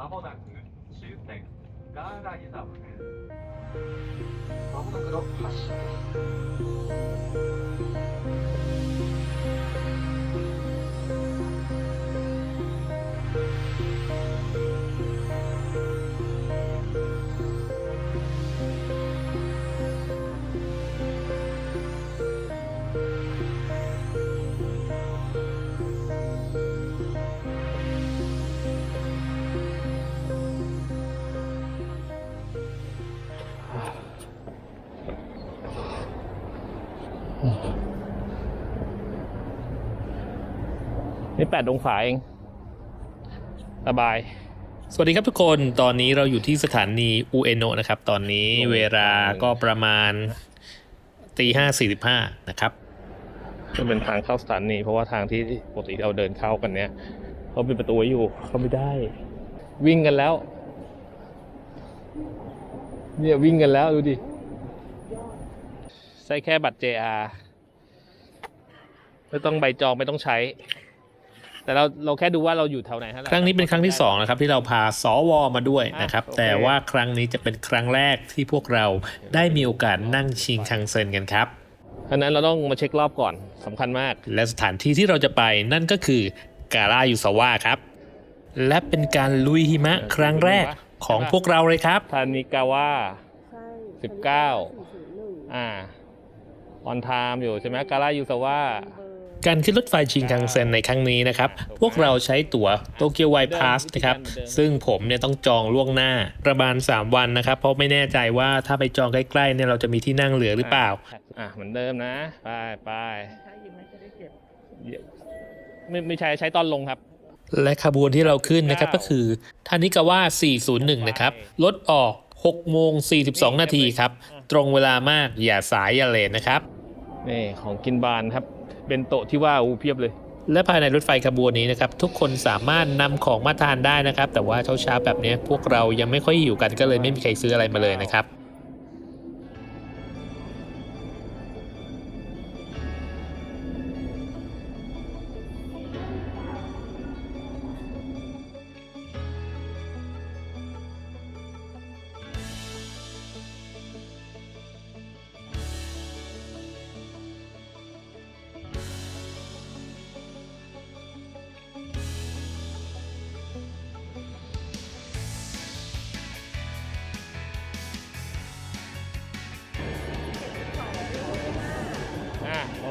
まもなく終点ガーラ湯沢で。すまもなくの発車です。28 องศาเองสบาย สวัสดีครับทุกคน ตอนนี้เราอยู่ที่สถานีอูเอโนนะครับ ตอนนี้เวลาก็ประมาณตีห้าสี่สิบห้านะครับก็เป็นทางเข้าสถานีเพราะว่าทางที่ปกติเราเดินเข้ากันเนี้ยเขาเป็นประตูอยู่เขาไม่ได้ วิ่งกันแล้ว เนี่ยวิ่งกันแล้วดูดิใส่แค่บัตร JR ไม่ต้องใบจองไม่ต้องใช้ แต่เราเราแค่ดูว่าเราอยู่แถวไหนฮะครั้งนี้เป็นครั้งที่สองนะครับที่เราพาสวมาด้วยนะครับอะโอเคแต่ว่าครั้งนี้จะเป็นครั้งแรกที่พวกเราได้มีโอกาสนั่งชิงคังเซินกันครับอันนั้นเราต้องมาเช็ครอบก่อนสำคัญมาก และสถานที่ที่เราจะไปนั่นก็คือกาลายูซาวะครับ และเป็นการลุยหิมะครั้งแรกของพวกเราเลยครับทานิกาวะใช่สิบเก้าสี่ศูนย์หนึ่งอ่าออนไทม์อยู่ใช่ไหมกาลายูซาวะเบอร์ การขึ้นรถไฟชิงคังเซ็นในครั้งนี้นะครับ พวกเราใช้ตั๋วโตเกียวไวพาสนะครับ ซึ่งผมเนี่ยต้องจองล่วงหน้าประมาณ 3 วันนะครับ เพราะไม่แน่ใจว่าถ้าไปจองใกล้ๆเนี่ยเราจะมีที่นั่งเหลือหรือเปล่า อะเหมือนเดิมนะ ไปไปใช้อยู่ไหมจะได้เก็บไม่ไม่ใช่ใช้ตอนลงครับและขบวนที่เราขึ้นนะครับก็คือทานิกาวะ401 นะครับรถออก 6 โมง 42 นาทีครับ ตรงเวลามากอย่าสายอย่าเลทนะครับ นี่ของกินบานครับ เป็นโต๊ะที่ว่าอูเพียบเลย และภายในรถไฟขบวนนี้นะครับทุกคนสามารถนำของมาทานได้นะครับ แต่ว่าเช้าๆแบบนี้พวกเรายังไม่ค่อยหิวกันก็เลยไม่มีใครซื้ออะไรมาเลยนะครับ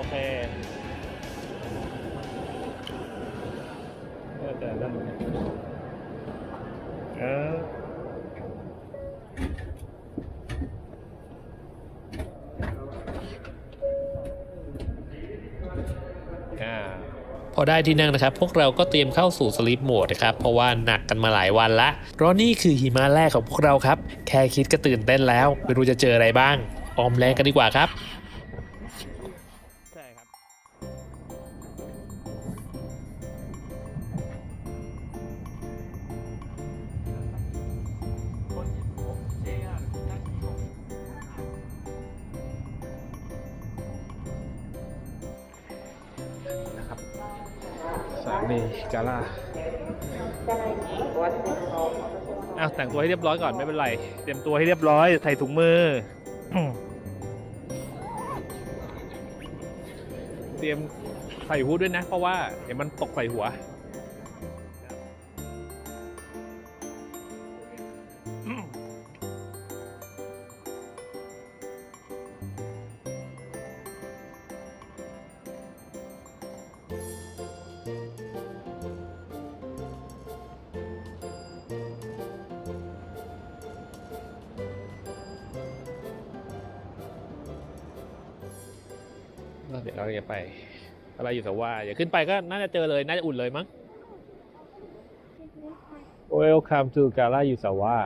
เคเออแต่นั่นเออพอได้ที่นั่งนะครับ พวกเราก็เตรียมเข้าสู่สลิปโหมดนะครับ เพราะว่าหนักกันมาหลายวันละเพราะนี่คือหิมะแรกของพวกเราครับ แค่คิดก็ตื่นเต้นแล้ว ไม่รู้จะเจออะไรบ้าง ออมแรงกันดีกว่าครับ สถานีกาล่าอ้าวแต่งตัวให้เรียบร้อยก่อนไม่เป็นไร เตรียมตัวให้เรียบร้อยใส่ถุงมือ เตรียมใส่ฮูดด้วยนะ เพราะว่าเดี๋ยวมันตกใส่หัว เดี๋ยวเราจะไปอะไรอยู่แต่ว่าอย่าขึ้นไปก็น่าจะเจอเลย น่าจะอุ่นเลยมั้ง Welcome to Gala Yusawa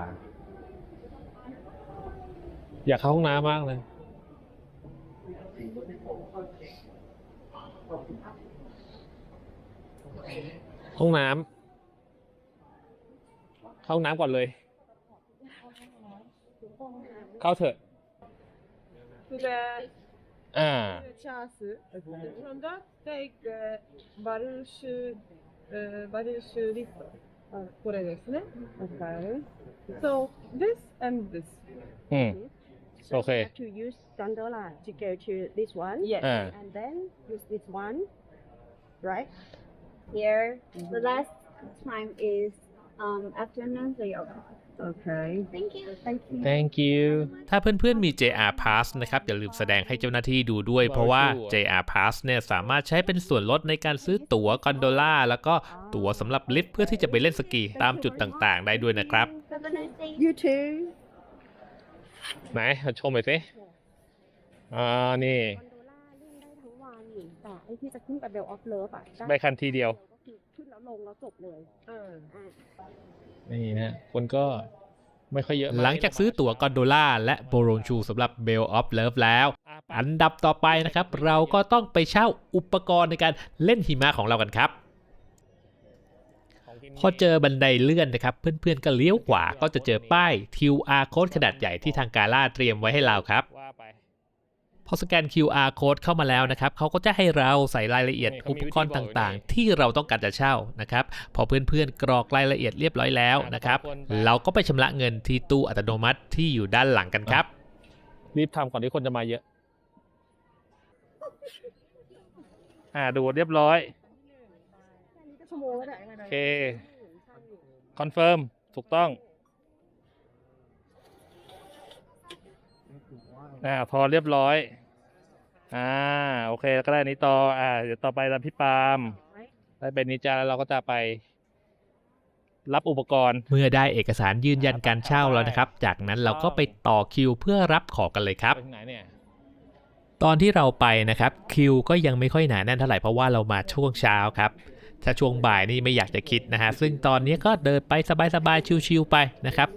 อยากเข้าห้องน้ำมากเลยห้องน้ำเข้าห้องน้ำก่อนเลย เข้าเถอะ Today Uh. Okay. From that, take the barrel shoe, uh, barrel shoe lip. これですね。Okay. So this and this. Mm. So okay. You have to use gondola to go to this one. Yes. Uh. And then use this one, right? Here, mm -hmm. the last time is um, afternoon three o'clock. Okay. Thank you. Thank you. thank you ถ้าเพื่อนๆมี JR Pass นะครับ อย่าลืมแสดงให้เจ้าหน้าที่ดูด้วย เพราะว่า JR Pass เนี่ยสามารถใช้เป็นส่วนลดในการซื้อตั๋วกอนโดล่า แล้วก็ตั๋วสำหรับลิฟต์เพื่อที่จะไปเล่นสกีตามจุดต่างๆ ได้ด้วยนะครับ Have a nice day. You too. ไหนมาชมหน่อยสิอ่านี่กอนโดล่าเล่นได้ทั้งวันแต่ไอ้ที่จะขึ้นไปเบลออฟเลิฟอะได้คันทีเดียวก็ คือขึ้นแล้วลงแล้วจบเลยうん。อะนี่นะคนก็ไม่ค่อยเยอะมหลังจากซื้อตั๋วกอนโดล่าและโบโรนชูสำหรับ Bell of Love แล้ว อันดับต่อไปนะครับ เราก็ต้องไปเช่าอุปกรณ์ในการเล่นหิมะของเรากันครับของที่นี่พอเจอบันไดเลื่อนนะครับ เพื่อนๆก็เลี้ยวขวาก็จะเจอป้าย QR code ขนาดใหญ่ที่ทางกาล่าเตรียมไว้ให้เราครับว่าไป พอสแกน QR code เข้ามาแล้วนะครับเขาก็จะให้เราใส่รายละเอียดนี่เขาอุมีปวิธีกรณ์บอกอยู่ต่างนี่ๆที่เราต้องการจะเช่านะครับพอเพื่อนๆกรอกรายละเอียดเรียบร้อยแล้วนะครับอ่าขอบคุณไปเราก็ไปชำระเงินที่ตู้อัตโนมัติที่อยู่ด้านหลังกันครับ รีบทำก่อนที่คนจะมาเยอะ อ่าดูเรียบร้อยแค่นี้ก็ชั่วโมงแล้วเนี่ยโอเคคอนเฟิร์มถูกต้อง อ่าพอเรียบร้อย อ่า โอเคแล้วก็ได้อันนี้ต่อ อ่า เดี๋ยวต่อไปรับพี่ปาล์มได้เป็นนิจาแล้วเราก็จะไปรับอุปกรณ์ เมื่อได้เอกสารยืนยันการเช่าแล้วนะครับ จากนั้นเราก็ไปต่อคิวเพื่อรับของกันเลยครับไปที่ไหนเนี่ยตอนที่เราไปนะครับคิวก็ยังไม่ค่อยหนาแน่นเท่าไหร่เพราะว่าเรามาช่วงเช้าครับถ้าช่วงบ่ายนี่ไม่อยากจะคิดนะฮะซึ่งตอนนี้ก็เดินไปสบายๆชิวๆไปนะครับ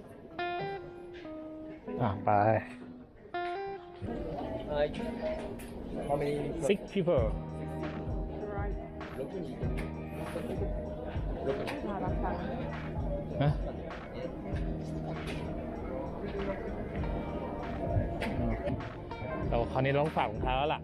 อ่าไป six people ฮะแต่ว่าคราวนี้ราต้องฝากรองเท้าแล้วล่ะ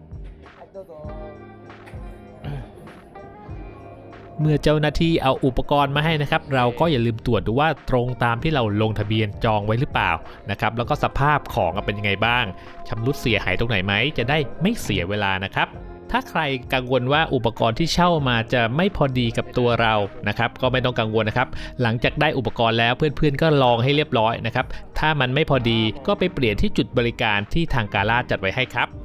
เมื่อเจ้าหน้าที่เอาอุปกรณ์มาให้นะครับ เราก็อย่าลืมตรวจดูว่าตรงตามที่เราลงทะเบียนจองไว้หรือเปล่านะครับ แล้วก็สภาพของเป็นยังไงบ้างชำรุดเสียหายตรงไหนไหมจะได้ไม่เสียเวลานะครับถ้าใครกังวลว่าอุปกรณ์ที่เช่ามาจะไม่พอดีกับตัวเรานะครับ ก็ไม่ต้องกังวลนะครับ หลังจากได้อุปกรณ์แล้วเพื่อนๆ ก็ลองให้เรียบร้อยนะครับ ถ้ามันไม่พอดีก็ไปเปลี่ยนที่จุดบริการที่ทางกาลาจัดไว้ให้ครับ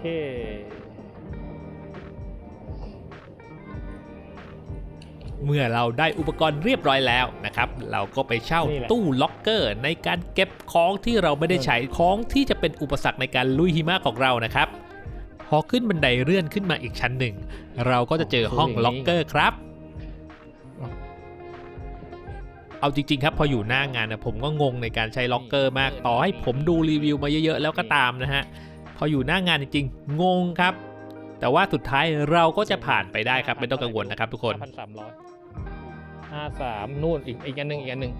เค เมื่อเราได้อุปกรณ์เรียบร้อยแล้วนะครับ เราก็ไปเช่านี่แหละตู้ล็อกเกอร์ในการเก็บของที่เราไม่ได้ใช้ของที่จะเป็นอุปสรรคในการลุยหิมะของเรานะครับ พอขึ้นบันไดเลื่อนขึ้นมาอีกชั้นหนึ่ง เราก็จะเจอห้องล็อกเกอร์ครับเอาจริงๆครับพออยู่หน้างานนะผมก็งงในการใช้ล็อกเกอร์มาก ต่อให้ผมดูรีวิวมาเยอะๆแล้วก็ตามนะฮะ พออยู่หน้างานจริงๆงงครับ แต่ว่าสุดท้ายเราก็จะผ่านไปได้ครับไม่ต้องกังวลนะครับทุกคนพันสามร้อยห้าสามนู่นอีกอีกอันหนึ่งอีกอันหนึ่ง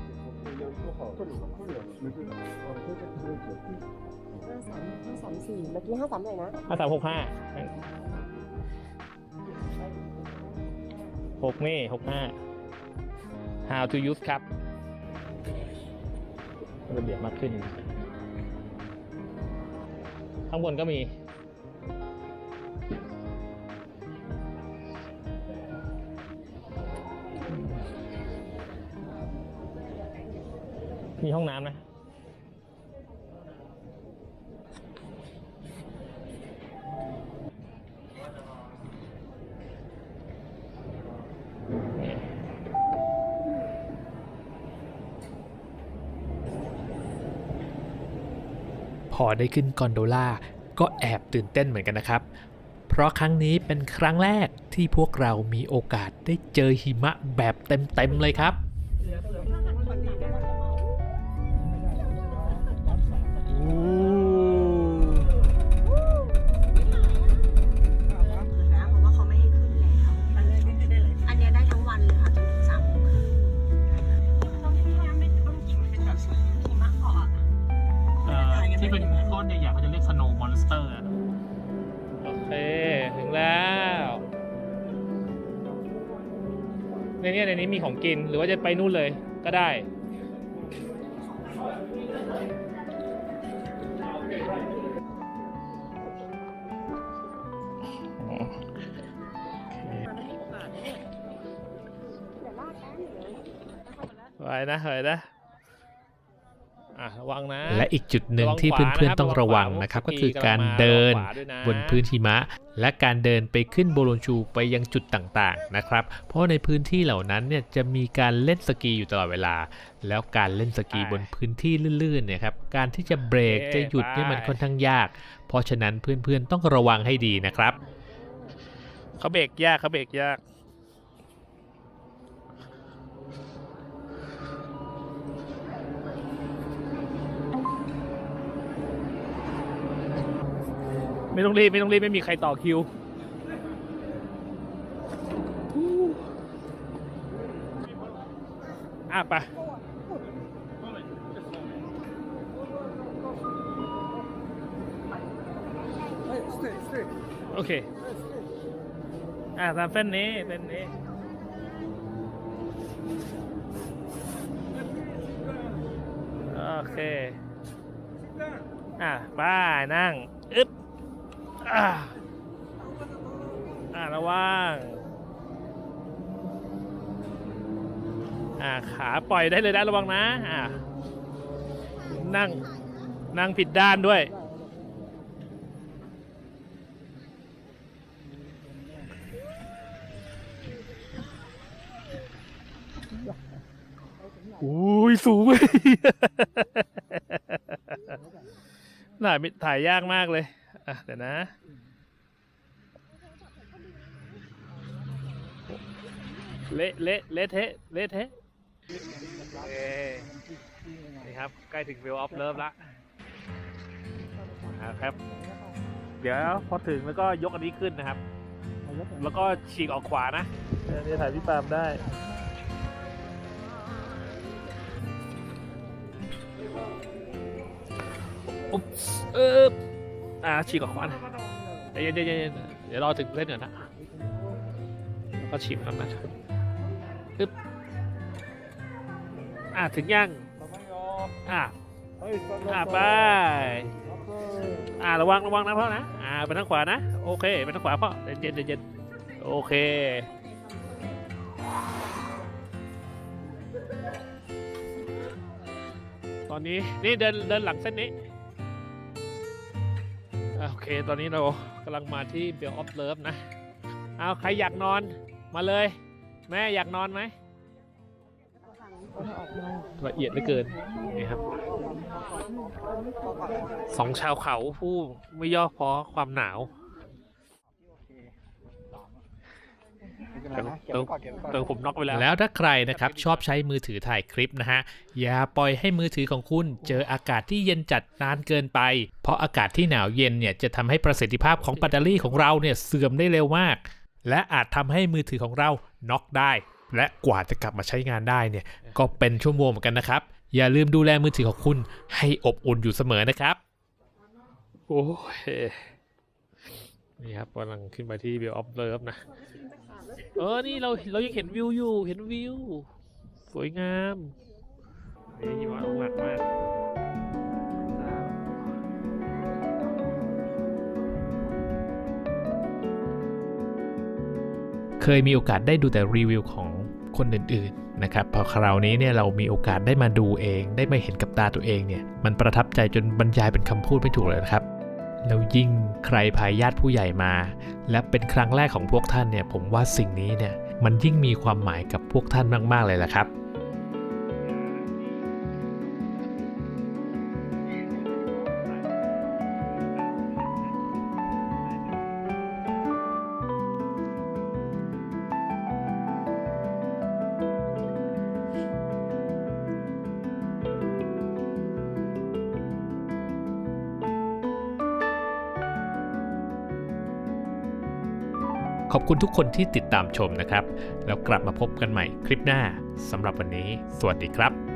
ห้าสามห้าสามสี่เมื่อกี้ห้าสามเลยนะห้าสามหกห้าหกนี่หกห้า how to use ครับระเบียบมากขึ้น ข้างบนก็มี มีห้องน้ำนะ อได้ขึ้นกอนโดล่าก็แอบตื่นเต้นเหมือนกันนะครับ เพราะครั้งนี้เป็นครั้งแรกที่พวกเรามีโอกาสได้เจอหิมะแบบเต็มๆเลยครับ ที่เป็นก้อนใหญ่ๆเขาจะเรียก snow monster โอเคถึงแล้ว ในนี้ในนี้มีของกินหรือว่าจะไปนู่นเลยก็ได้ไว้นะเฮ้ยนะอะ ระวังนะและอีกจุดหนึ่งระวังที่ขวาเพื่อนนะครับๆต้องระวังระวังขวานะครับพวก็กคือกีกำลังการมาเดินระวังขวาด้วยนะบนพื้นหิมะ และการเดินไปขึ้นโบโลนชูไปยังจุดต่างๆนะครับ เพราะในพื้นที่เหล่านั้นเนี่ยจะมีการเล่นสกีอยู่ตลอดเวลา แล้วการเล่นสกีบนพื้นที่ลื่นๆเนี่ยครับการที่จะเบรกจะหยุดเนี่ยมันค่อนข้างยาก เพราะฉะนั้นเพื่อนๆต้องระวังให้ดีนะครับเขาเบรกยากเขาเบรกยาก ไม่ต้องรีบ ไม่ต้องรีบ ไม่มีใครต่อคิว อะไปโอเค อ่าตามเส้นนี้เส้นนี้โอเค อะไปนั่ง อึ๊บ อ่าอ่าระวังอ่าขาปล่อยได้เลยนะระวังนะอ่านั่งนั่งผิดด้านด้วย อุ้ยสูงเลยน่ามิถ่ายยากมากเลย อะเดี๋ยวนะ เละเละเละเทะเละเทะโอเคนี่ครับ ใกล้ถึง View of Love ละนะครับ เดี๋ยวพอถึงแล้วก็ยกอันนี้ขึ้นนะครับ แล้วก็ฉีกออกขวานะเดี๋ยถ่ายพี่ปามได้อุ๊บเออ อ่าฉีกออกขวานเดี๋ยวเดี๋ยวเดี๋ยวเดี๋ยวเดี๋ยวรอถึงเส้นก่อนนะแล้วก็ฉีกมันนะปึ๊บอ่าถึงยังอ่าอ่าไปอ่าระวังระวังนะพ่อนะอ่าไปทางขวานะโอเคไปทางขวาพ่อเย็นเย็นเย็นโอเคตอนนี้นี่เดินเดินหลังเส้นนี้ อะโอเค ตอนนี้เรากำลังมาที่เบลออฟเลิฟนะ เอาใครอยากนอนมาเลย แม่อยากนอนไหมละเอียดเหลือเกินนี่ครับสองชาวเขาผู้ไม่ย่อเพราะความหนาว เดี๋ยวเดี๋ยวเดี๋ยวผมน็อกไปแล้ว แล้วถ้าใครนะครับชอบใช้มือถือถ่ายคลิปนะฮะ อย่าปล่อยให้มือถือของคุณเจออากาศที่เย็นจัดนานเกินไป เพราะอากาศที่หนาวเย็นเนี่ยจะทำให้ประสิทธิภาพของแบตเตอรี่ของเราเนี่ยเสื่อมได้เร็วมาก และอาจทำให้มือถือของเราน็อกได้ และกว่าจะกลับมาใช้งานได้เนี่ยก็เป็นชั่วโมงเหมือนกันนะครับ อย่าลืมดูแลมือถือของคุณให้อบอุ่นอยู่เสมอนะครับ โอ้ย นี่ครับกำลังขึ้นไปที่เบลออฟเลิฟนะ เออ นี่เราเรายังเห็นวิวอยู่ เห็นวิว สวยงามนี่หิมะลงหนักมากเคยมีโอกาสได้ดูแต่รีวิวของคนอื่นๆนะครับพอคราวนี้เนี่ยเรามีโอกาสได้มาดูเอง ได้มาเห็นกับตาตัวเองเนี่ยมันประทับใจจนบรรยายเป็นคำพูดไม่ถูกเลยนะครับ แล้วยิ่งใครพายญาติผู้ใหญ่มา และเป็นครั้งแรกของพวกท่านเนี่ยผมว่าสิ่งนี้เนี่ยมันยิ่งมีความหมายกับพวกท่านมาก ๆ เลยละครับ ขอบคุณทุกคนที่ติดตามชมนะครับ แล้วกลับมาพบกันใหม่คลิปหน้าสำหรับวันนี้ สวัสดีครับ